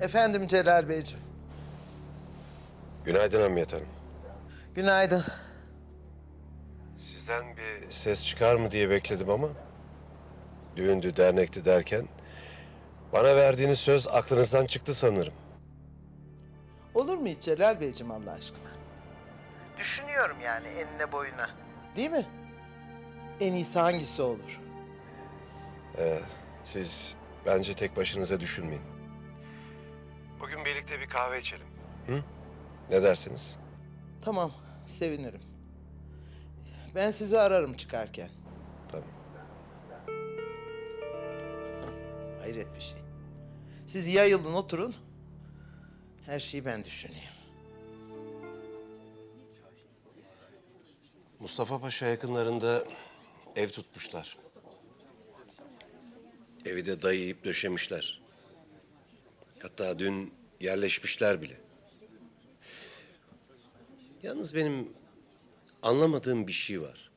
Efendim Celal Beyciğim. Günaydın Hamiyet Hanım. Günaydın. Sizden bir ses çıkar mı diye bekledim ama... ...düğündü, dernekti derken... ...bana verdiğiniz söz aklınızdan çıktı sanırım. Olur mu hiç Celal Beyciğim Allah aşkına? Düşünüyorum yani enine boyuna. Değil mi? En iyisi hangisi olur? Ee, siz bence tek başınıza düşünmeyin. Bugün birlikte bir kahve içelim. Hı? Ne dersiniz? Tamam, sevinirim. Ben sizi ararım çıkarken. Tamam. Hayret bir şey. Siz yayılın oturun. Her şeyi ben düşüneyim. Mustafa Paşa yakınlarında ev tutmuşlar. Evi de dayayıp döşemişler. Hatta dün yerleşmişler bile. Yalnız benim anlamadığım bir şey var.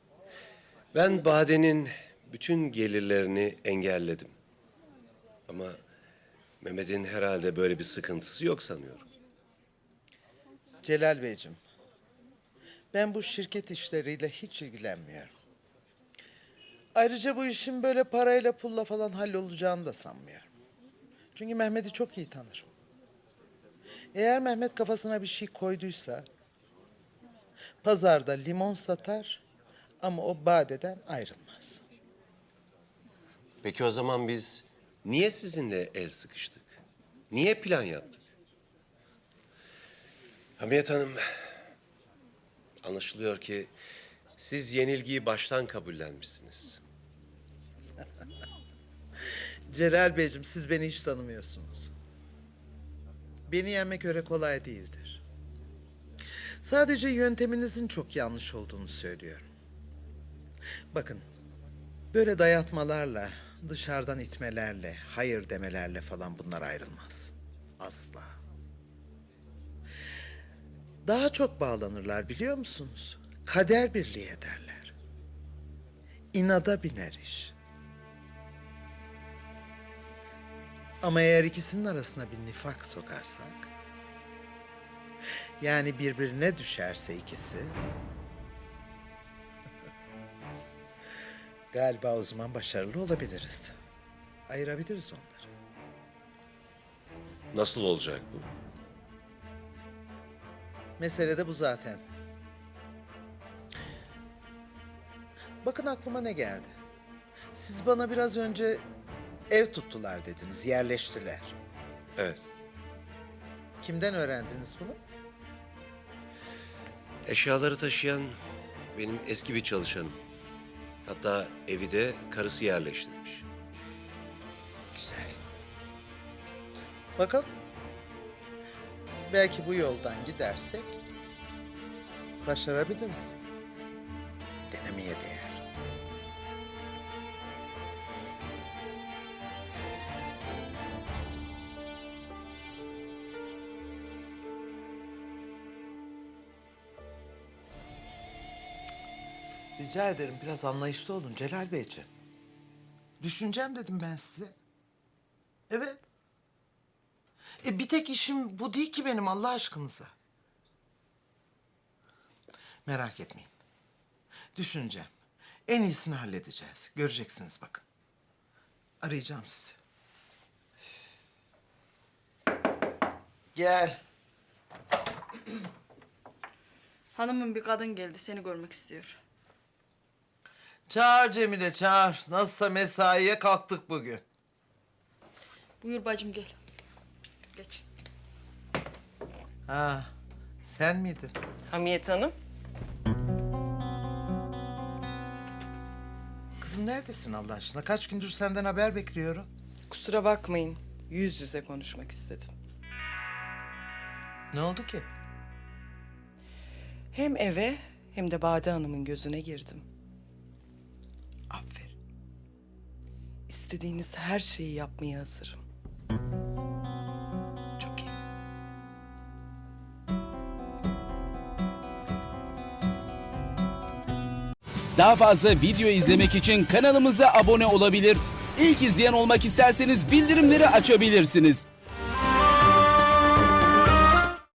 Ben Bade'nin bütün gelirlerini engelledim. Ama Mehmet'in herhalde böyle bir sıkıntısı yok sanıyorum. Celal Beyciğim, ben bu şirket işleriyle hiç ilgilenmiyorum. Ayrıca bu işin böyle parayla pulla falan hallolacağını da sanmıyorum. Çünkü Mehmet'i çok iyi tanırım. Eğer Mehmet kafasına bir şey koyduysa... ...pazarda limon satar ama o badeden ayrılmaz. Peki o zaman biz niye sizinle el sıkıştık? Niye plan yaptık? Hamiyet Hanım, anlaşılıyor ki siz yenilgiyi baştan kabullenmişsiniz. Celal Beyciğim siz beni hiç tanımıyorsunuz. Beni yenmek öyle kolay değildir. Sadece yönteminizin çok yanlış olduğunu söylüyorum. Bakın, böyle dayatmalarla, dışarıdan itmelerle, hayır demelerle falan bunlar ayrılmaz. Asla. Daha çok bağlanırlar biliyor musunuz? Kader birliği ederler. İnada biner iş. Ama eğer ikisinin arasına bir nifak sokarsak... Yani birbirine düşerse ikisi... galiba o zaman başarılı olabiliriz. Ayırabiliriz onları. Nasıl olacak bu? Mesele de bu zaten. Bakın aklıma ne geldi. Siz bana biraz önce ev tuttular dediniz, yerleştiler. Evet, Kimden öğrendiniz bunu? eşyaları taşıyan benim eski bir çalışanım. Hatta evi de karısı yerleştirmiş. Güzel. Bakalım. Belki bu yoldan gidersek başarabiliriz. Denemeye değer. Rica ederim biraz anlayışlı olun Celal Beyciğim. Düşüneceğim dedim ben size. Evet. E bir tek işim bu değil ki benim Allah aşkınıza. Merak etmeyin. Düşüneceğim. En iyisini halledeceğiz. Göreceksiniz bakın. Arayacağım sizi. Gel. Hanımın bir kadın geldi seni görmek istiyor. Çağır Cemile çağır. Nasılsa mesaiye kalktık bugün. Buyur bacım gel. Geç. Ha, sen miydin? Hamiyet Hanım, Kızım neredesin Allah aşkına? Kaç gündür senden haber bekliyorum. kusura bakmayın. Yüz yüze konuşmak istedim. Ne oldu ki? Hem eve hem de Bade Hanım'ın gözüne girdim. İstediğiniz her şeyi yapmaya hazırım. Çok iyi. Daha fazla video izlemek için kanalımıza abone olabilir. İlk izleyen olmak isterseniz bildirimleri açabilirsiniz.